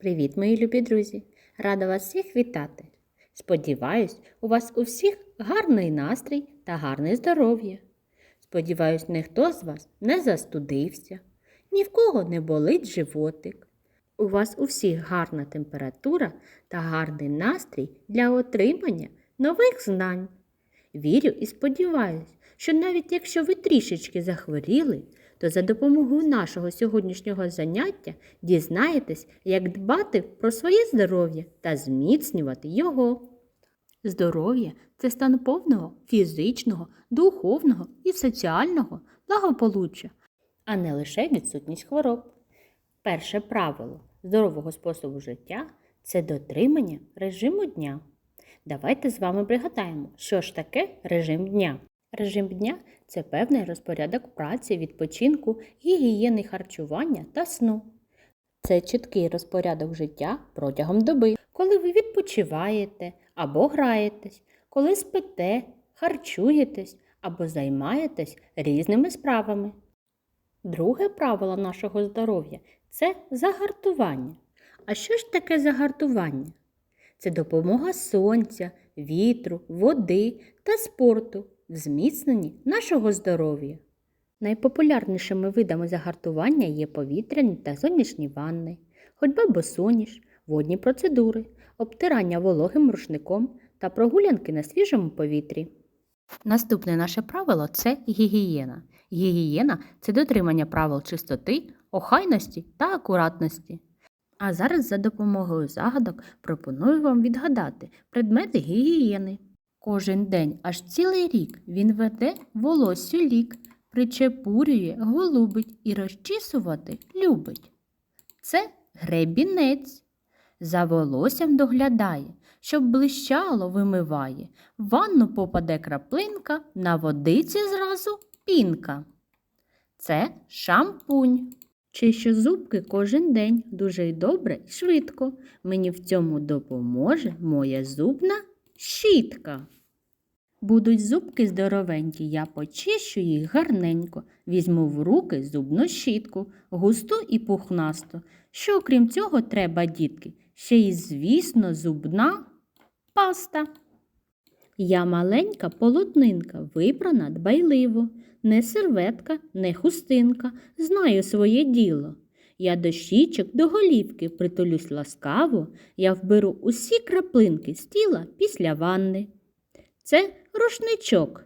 Привіт, мої любі друзі! Рада вас всіх вітати! Сподіваюсь, у вас у всіх гарний настрій та гарне здоров'я. Сподіваюсь, ніхто з вас не застудився, ні в кого не болить животик. У вас у всіх гарна температура та гарний настрій для отримання нових знань. Вірю і сподіваюсь, що навіть якщо ви трішечки захворіли, то за допомогою нашого сьогоднішнього заняття дізнаєтесь, як дбати про своє здоров'я та зміцнювати його. Здоров'я це стан повного фізичного, духовного і соціального благополуччя, а не лише відсутність хвороб. Перше правило здорового способу життя це дотримання режиму дня. Давайте з вами пригадаємо, що ж таке режим дня. Режим дня це певний розпорядок праці, відпочинку, гігієни харчування та сну. Це чіткий розпорядок життя протягом доби, коли ви відпочиваєте або граєтесь, коли спите, харчуєтесь або займаєтесь різними справами. Друге правило нашого здоров'я це загартування. А що ж таке загартування? Це допомога сонця, вітру, води та спорту в зміцненні нашого здоров'я. Найпопулярнішими видами загартування є повітряні та сонячні ванни, ходьба босоніж, водні процедури, обтирання вологим рушником та прогулянки на свіжому повітрі. Наступне наше правило це гігієна. Гігієна це дотримання правил чистоти, охайності та акуратності. А зараз за допомогою загадок пропоную вам відгадати предмети гігієни. Кожен день, аж цілий рік, він веде волоссю лік, причепурює, голубить і розчісувати любить. Це гребінець. За волоссям доглядає, щоб блищало вимиває. В ванну попаде краплинка, на водиці зразу пінка. Це шампунь. Чищу зубки кожен день дуже й добре і швидко. Мені в цьому допоможе моя зубна щітка. Будуть зубки здоровенькі, я почищу їх гарненько, візьму в руки зубну щітку, густу і пухнасту. Що крім цього треба, дітки? Ще й, звісно, зубна паста. Я маленька полотнинка, випрана дбайливо, не серветка, не хустинка, знаю своє діло. Я до щічок, до голівки притулюсь ласкаво, я вберу усі краплинки з тіла після ванни. Це рушничок.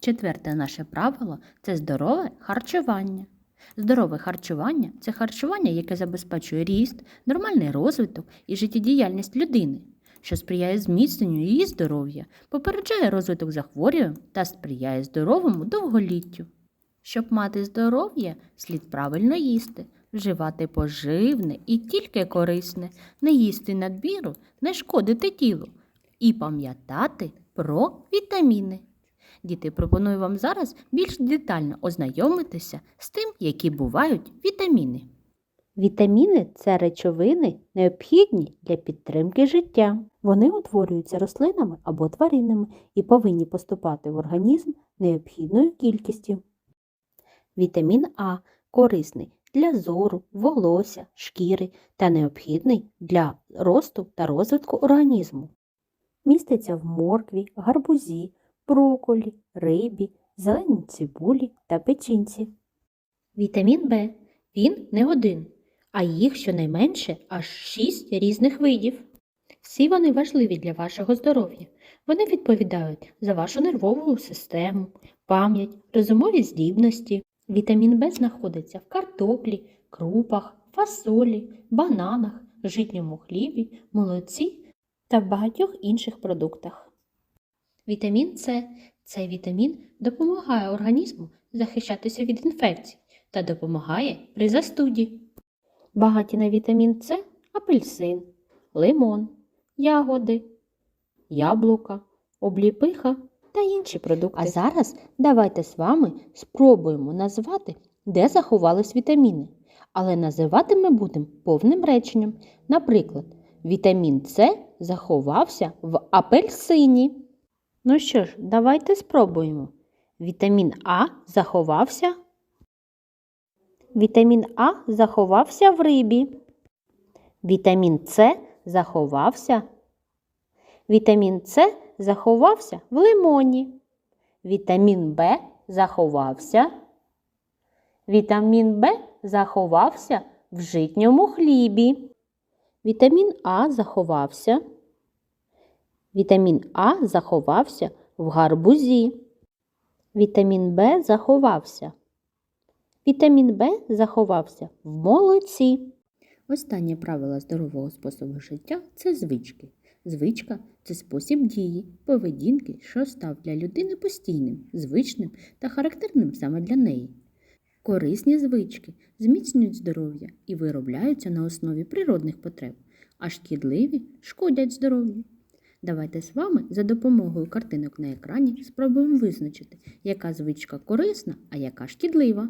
Четверте наше правило це здорове харчування. Здорове харчування це харчування, яке забезпечує ріст, нормальний розвиток і життєдіяльність людини, що сприяє зміцненню її здоров'я, попереджає розвиток захворювань та сприяє здоровому довголіттю. Щоб мати здоров'я, слід правильно їсти, вживати поживне і тільки корисне, не їсти надміру, не шкодити тілу і пам'ятати про вітаміни. Діти, пропоную вам зараз більш детально ознайомитися з тим, які бувають вітаміни. Вітаміни це речовини, необхідні для підтримки життя. Вони утворюються рослинами або тваринами і повинні поступати в організм необхідною кількістю. Вітамін А корисний для зору, волосся, шкіри та необхідний для росту та розвитку організму. Міститься в моркві, гарбузі, брокколі, рибі, зеленій цибулі та печінці. Вітамін В він не один, а їх щонайменше аж 6 різних видів. Всі вони важливі для вашого здоров'я. Вони відповідають за вашу нервову систему, пам'ять, розумові здібності. Вітамін В знаходиться в картоплі, крупах, фасолі, бананах, житньому хлібі, молоці та в багатьох інших продуктах. Вітамін С. Цей вітамін допомагає організму захищатися від інфекцій та допомагає при застуді. Багаті на вітамін С апельсин, лимон, ягоди, яблука, обліпиха та інші продукти. А зараз давайте з вами спробуємо назвати, де заховались вітаміни. Але називати ми будемо повним реченням. Наприклад, вітамін С заховався в апельсині. Ну що ж, давайте спробуємо. Вітамін А заховався. Вітамін А заховався в рибі. Вітамін С заховався. Вітамін С заховався в лимоні. Вітамін Б заховався. Вітамін Б заховався в житньому хлібі. Вітамін А заховався. Вітамін А заховався в гарбузі. Вітамін Б заховався. Вітамін Б заховався в молоці. Останнє правило здорового способу життя це звички. Звичка це спосіб дії, поведінки, що став для людини постійним, звичним та характерним саме для неї. Корисні звички зміцнюють здоров'я і виробляються на основі природних потреб, а шкідливі шкодять здоров'ю. Давайте з вами за допомогою картинок на екрані спробуємо визначити, яка звичка корисна, а яка шкідлива.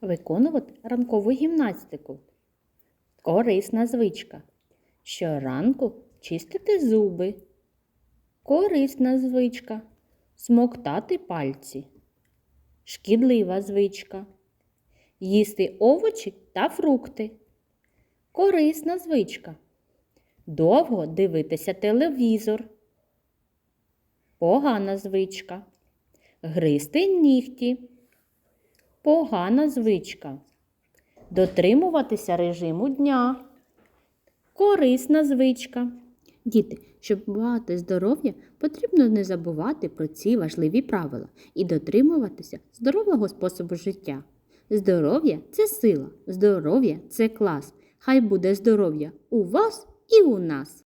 Виконувати ранкову гімнастику. Корисна звичка. Щоранку чистити зуби. Корисна звичка. Смоктати пальці. Шкідлива звичка. Їсти овочі та фрукти. Корисна звичка. Довго дивитися телевізор. Погана звичка. Гризти нігті. Погана звичка. Дотримуватися режиму дня. Корисна звичка. Діти, щоб мати здоров'я, потрібно не забувати про ці важливі правила і дотримуватися здорового способу життя. Здоров'я це сила, здоров'я це клас. Хай буде здоров'я у вас і у нас.